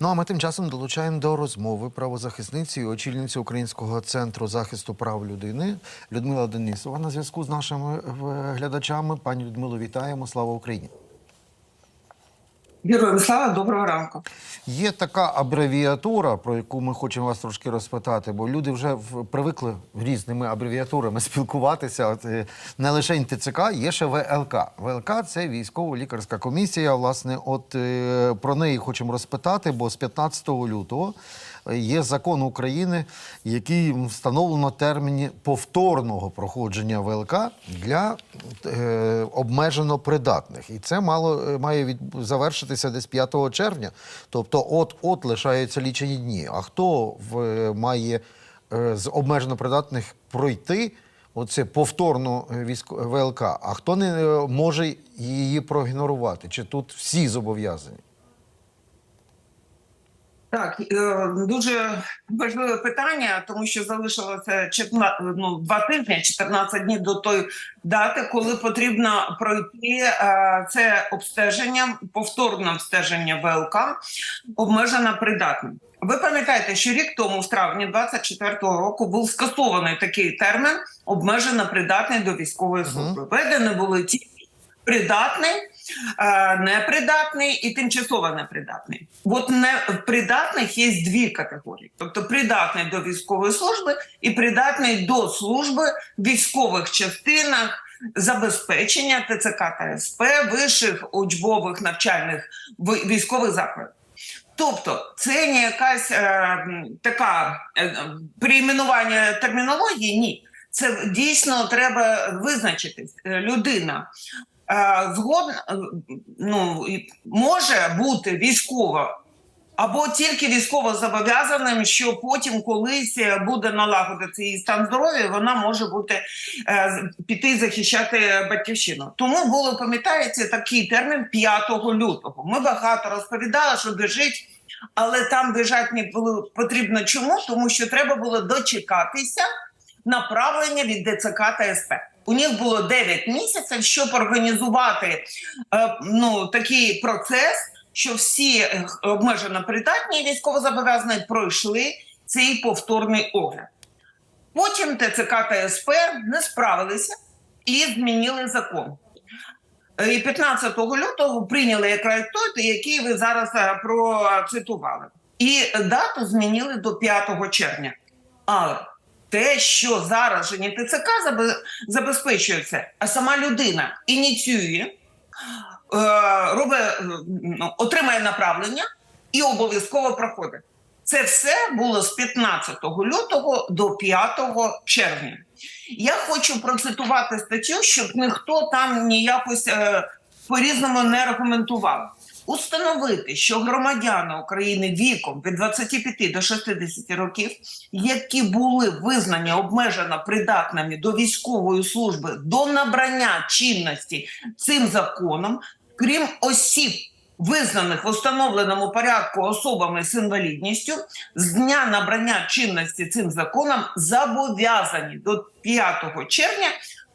Ну а ми тим часом долучаємо до розмови правозахисниці і очільниці Українського центру захисту прав людини Людмила Денисова на зв'язку з нашими е, глядачами. Пані Людмило, вітаємо! Слава Україні! Героям слава, доброго ранку. Є така абревіатура, про яку ми хочемо вас трошки розпитати, бо люди вже привикли різними абревіатурами спілкуватися. От, е, не лише ТЦК, є ще ВЛК. ВЛК це військово-лікарська комісія. Власне, от е, про неї хочемо розпитати, бо з 15 лютого є закон України, який встановлено терміні повторного проходження ВЛК для е, обмежено придатних. І це мало е, має від, завершитися десь 5 червня. Тобто, от от лишаються лічені дні. А хто в, е, має е, з обмежено придатних пройти? Оце повторно е, військо ВЛК, а хто не е, може її проігнорувати? Чи тут всі зобов'язані? Так, е, дуже важливе питання, тому що залишилося чотна- ну, два тижні, 14 днів до тої дати, коли потрібно пройти е, це обстеження, повторне обстеження ВЛК, обмежено придатним. Ви пам'ятаєте, що рік тому, в травні 24-го року, був скасований такий термін обмежено придатний до військової служби. Введені були ті придатний, непридатний і тимчасово непридатний. От не в придатних є дві категорії: тобто придатний до військової служби і придатний до служби в військових частинах. Забезпечення ТЦК та СП вищих учбових навчальних військових закладів. Тобто, це не якась е, така е, перейменування термінології. Ні, це дійсно треба визначитись. Е, Людина е, згодна е, ну, може бути військова. Або тільки військово зобов'язаним, що потім колись е, буде налагодити її стан здоров'я, вона може бути е, піти захищати батьківщину. Тому було пам'ятаєте такий термін 5 лютого. Ми багато розповідали, що біжить, але там біжать не було потрібно. Чому? Тому що треба було дочекатися направлення від ДЦК та СП. У них було 9 місяців, щоб організувати е, ну, такий процес, що всі е, обмежено придатні військовозобов'язані пройшли цей повторний огляд. Потім ТЦК та СП не справилися і змінили закон. Е, І 15 лютого прийняли якраз той, який ви зараз процитували. І дату змінили до 5 червня. Але те, що зараз же не ТЦК забе- забезпечує це, а сама людина ініціює, е, робить, е, ну, отримає направлення і обов'язково проходить. Це все було з 15 лютого до 5 червня. Я хочу процитувати статтю, щоб ніхто там ніякось е, по-різному не аргументував. Установити, що громадяни України віком від 25 до 60 років, які були визнані обмежено придатними до військової служби до набрання чинності цим законом, крім осіб, визнаних в установленому порядку особами з інвалідністю, з дня набрання чинності цим законом зобов'язані до 5 червня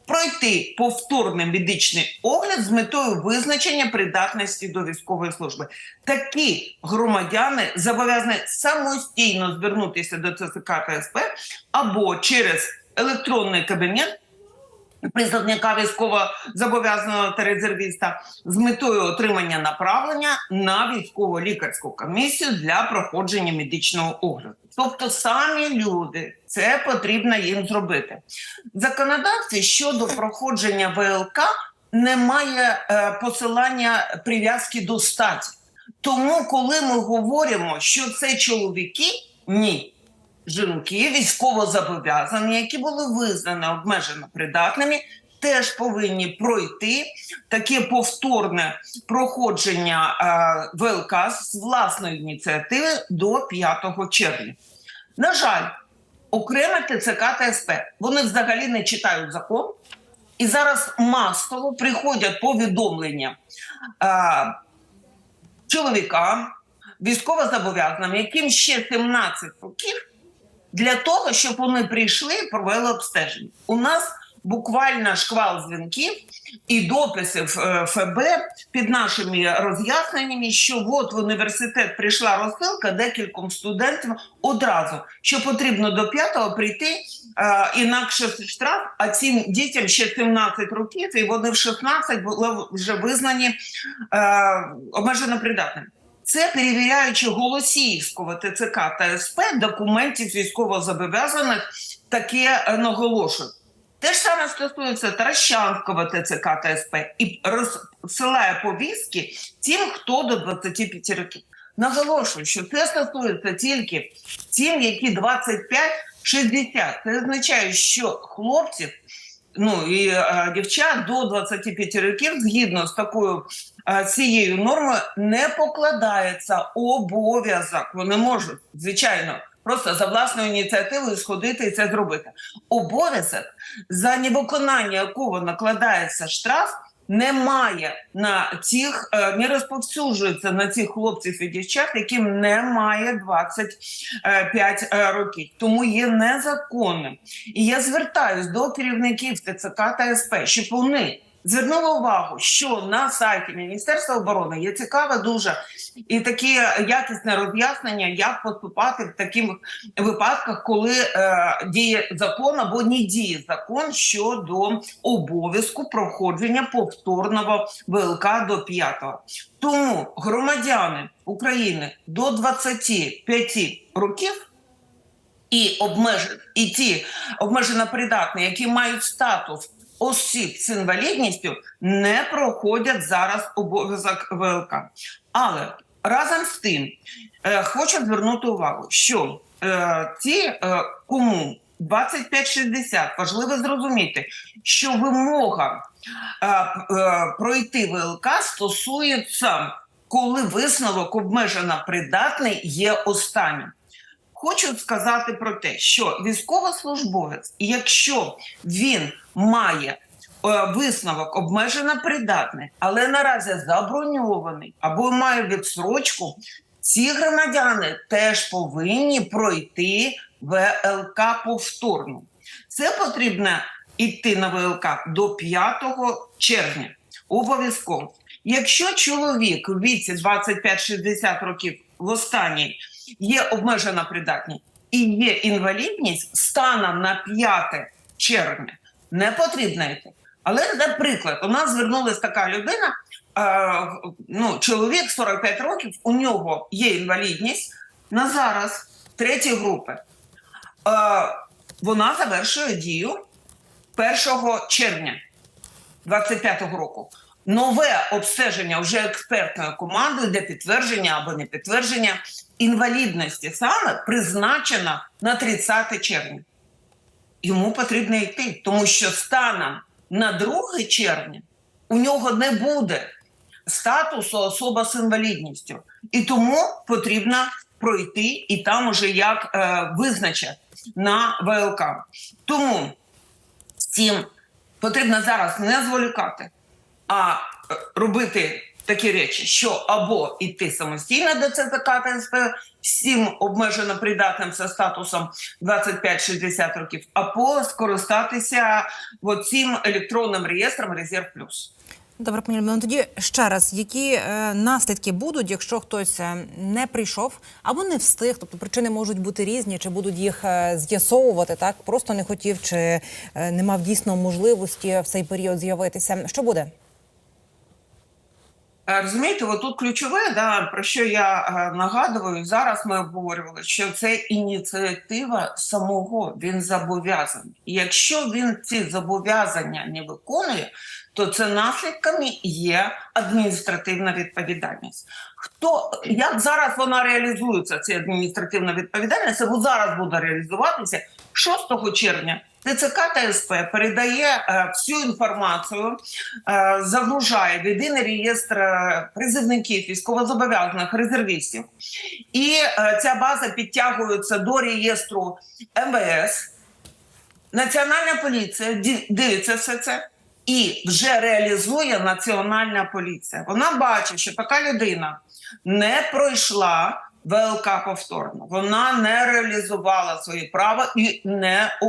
пройти повторний медичний огляд з метою визначення придатності до військової служби. Такі громадяни зобов'язані самостійно звернутися до ЦСК КСП або через електронний кабінет призовника військово зобов'язаного та резервіста з метою отримання направлення на військово-лікарську комісію для проходження медичного огляду. Тобто самі люди це потрібно їм зробити. В законодавстві щодо проходження ВЛК немає е, посилання прив'язки до статі. Тому, коли ми говоримо, що це чоловіки, ні жінки військовозобов'язані, які були визнані обмежено придатними, теж повинні пройти таке повторне проходження е, ВЛК з власної ініціативи до 5 червня. На жаль, окремо ТЦК та СП вони взагалі не читають закон, і зараз масово приходять повідомлення е, чоловікам, військовозобов'язаним, яким ще 17 років, для того, щоб вони прийшли і провели обстеження. У нас буквально шквал дзвінків і дописів е, ФБ під нашими роз'ясненнями, що от в університет прийшла розсилка декільком студентам одразу, що потрібно до п'ятого прийти, е, інакше штраф, а цим дітям ще 17 років, і вони в 16 були вже визнані е, обмежено придатними. Це перевіряючи голосіївського ТЦК та СП документів військовозобов'язаних, таке е, наголошують. Те ж саме стосується Таращанського ТЦК та СП і розсилає повістки тим, хто до 25 років. Наголошую, що це стосується тільки тим, які 25-60. Це означає, що хлопців ну і е, дівчат до 25 років, згідно з такою цією нормою, не покладається обов'язок. Вони можуть, звичайно, просто за власною ініціативою сходити і це зробити. Обов'язок, за невиконання якого накладається штраф. Немає на цих, е, не розповсюджується на цих хлопців і дівчат, яким немає 25 е, років, тому є незаконним. І я звертаюсь до керівників ТЦК та СП, щоб вони звернули увагу, що на сайті Міністерства оборони є цікаве дуже і таке якісне роз'яснення, як поступати в таких випадках, коли е, діє закон або не діє закон щодо обов'язку проходження повторного ВЛК до 5-го. Тому громадяни України до 25 років і обмежені, і ті обмежено придатні, які мають статус осіб з інвалідністю, не проходять зараз обов'язок ВЛК. Але разом з тим е, хочу звернути увагу, що е, ті, е, кому 25-60, важливо зрозуміти, що вимога е, е, пройти ВЛК стосується, коли висновок обмежено придатний є останнім. Хочу сказати про те, що військовослужбовець, якщо він має е, висновок обмежено придатний, але наразі заброньований або має відсрочку, ці громадяни теж повинні пройти ВЛК повторно. Це потрібно йти на ВЛК до 5 червня. Обов'язково. Якщо чоловік у віці 25-60 років в останній є обмежена придатність і є інвалідність станом на 5 червня, не потрібно йти. Але, наприклад, у нас звернулася така людина, ну, чоловік 45 років, у нього є інвалідність на зараз третьої групи. Вона завершує дію 1 червня 25-го року. Нове обстеження вже експертною командою, де підтвердження або не підтвердження інвалідності саме призначено на 30 червня. Йому потрібно йти, тому що станом на 2 червня у нього не буде статусу особа з інвалідністю, і тому потрібно пройти і там уже як е, визначать на ВЛК. Тому цим потрібно зараз не зволікати, а е, робити такі речі, що або йти самостійно до ЦТК та СП всім обмежено придатним за статусом 25-60 років, або скористатися цим електронним реєстром Резерв Плюс. Добре, пані Людмила, тоді ще раз, які е, наслідки будуть, якщо хтось е, не прийшов або не встиг, тобто причини можуть бути різні, чи будуть їх е, з'ясовувати, так просто не хотів, чи е, не мав дійсно можливості в цей період з'явитися. Що буде? Е, Розумієте, отут ключове, да, про що я е, нагадую, зараз ми обговорювали, що це ініціатива самого, він зобов'язаний. І якщо він ці зобов'язання не виконує, то це наслідками є адміністративна відповідальність. Хто як зараз вона реалізується, ця адміністративна відповідальність, це зараз буде реалізуватися 6 червня. ТЦК та СП передає е, всю інформацію, е, загружає в єдиний реєстр е, призивників, військовозобов'язаних резервістів, і ця база підтягується до реєстру МВС. Національна поліція дивиться все це і вже реалізує Національна поліція. Вона бачить, що така людина не пройшла ВЛК повторно. Вона не реалізувала свої права і не е,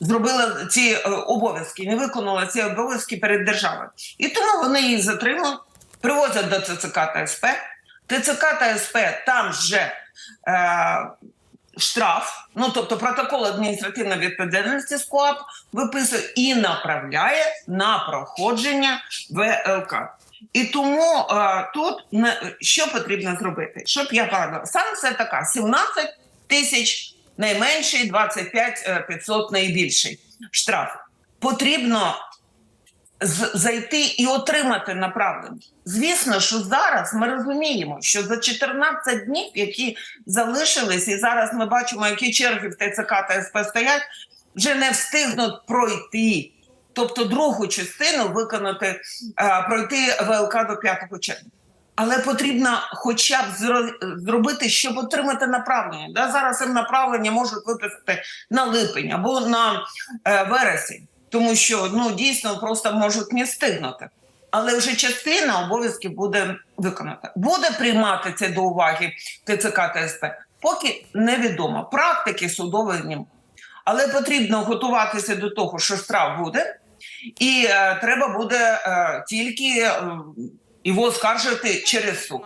зробила ці е, обов'язки, не виконала ці обов'язки перед державою. І тому вони її затримують, привозять до ТЦК та СП. ТЦК та СП там же е, штраф, ну тобто протокол адміністративної відповідальності з КОАП виписує і направляє на проходження ВЛК. І тому е, тут не, що потрібно зробити? Щоб я порадила, санкція така: 17 тисяч найменший, 25 е, 500 найбільший штраф. Потрібно зайти і отримати направлення. Звісно, що зараз ми розуміємо, що за 14 днів, які залишились, і зараз ми бачимо, які черги в ТЦК та СП стоять, вже не встигнуть пройти. Тобто другу частину виконати, е, пройти ВЛК до 5 червня. Але потрібно хоча б зро- зробити, щоб отримати направлення. Да? Зараз їм направлення можуть виписати на липень або на е, вересень, тому що ну дійсно просто можуть не встигнути. Але вже частина обов'язків буде виконана. Буде приймати це до уваги ТЦК та. Поки невідомо. Практики судової немає. Але потрібно готуватися до того, що штраф буде, і е, треба буде е, тільки е, його оскаржити через суд.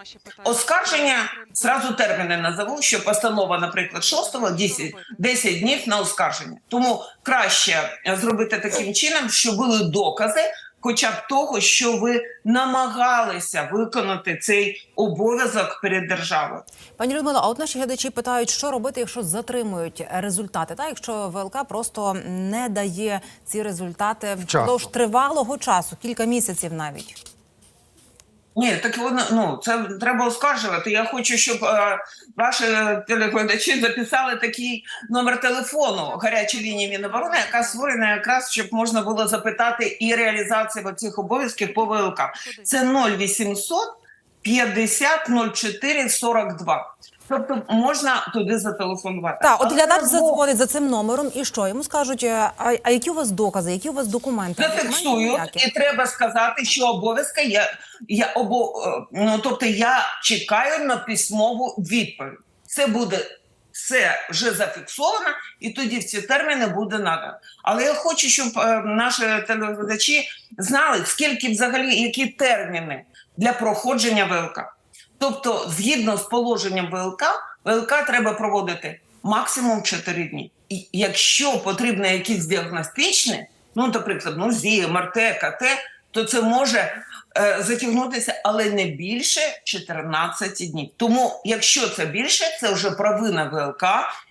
Оскарження зразу терміни назову, що постанова, наприклад, 6-го 10, 10 днів на оскарження. Тому краще е, зробити таким чином, щоб були докази, хоча б того, що ви намагалися виконати цей обов'язок перед державою. Пані Людмила, а от наші глядачі питають, що робити, якщо затримують результати, та якщо ВЛК просто не дає ці результати впродовж тривалого часу, кілька місяців навіть. Ні, так воно ну це треба оскаржувати. Я хочу, щоб е, ваші телеглядачі записали такий номер телефону гарячої лінії Міноборони, яка створена якраз, щоб можна було запитати і реалізацію цих обов'язків по ВЛК. Це 0800 50 04 42. Тобто можна туди зателефонувати. Так, от глядач це задзвонить за цим номером, і що йому скажуть, е, а, а які у вас докази, які у вас документи? Зафіксують, і треба сказати, що обов'язка я, я обо, е, ну тобто я чекаю на письмову відповідь. Це буде все вже зафіксовано, і тоді в ці терміни буде надано. Але я хочу, щоб е, наші телеглядачі знали, скільки взагалі які терміни для проходження ВЛК. Тобто, згідно з положенням ВЛК, ВЛК треба проводити максимум 4 дні. І якщо потрібно якісь діагностичні, ну, наприклад, ну, ЗІ, МРТ, КТ, то це може е, затягнутися, але не більше 14 днів. Тому, якщо це більше, це вже провина ВЛК,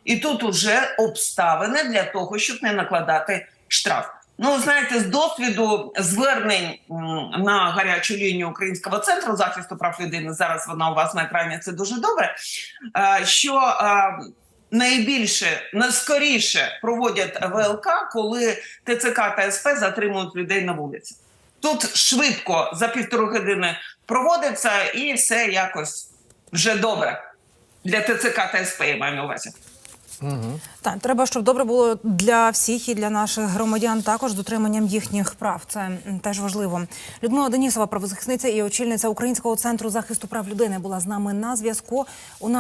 і тут вже обставини для того, щоб не накладати штраф. Ну, знаєте, з досвіду звернень на гарячу лінію Українського центру захисту прав людини, зараз вона у вас на екрані, це дуже добре. е, Що е, найбільше, найскоріше проводять ВЛК, коли ТЦК та СП затримують людей на вулиці. Тут швидко за півтори години проводиться і все якось вже добре. Для ТЦК та СП я маю на увазі. Так, треба, щоб добре було для всіх і для наших громадян також з дотриманням їхніх прав. Це теж важливо. Людмила Денісова, правозахисниця і очільниця Українського центру захисту прав людини, була з нами на зв'язку. У нас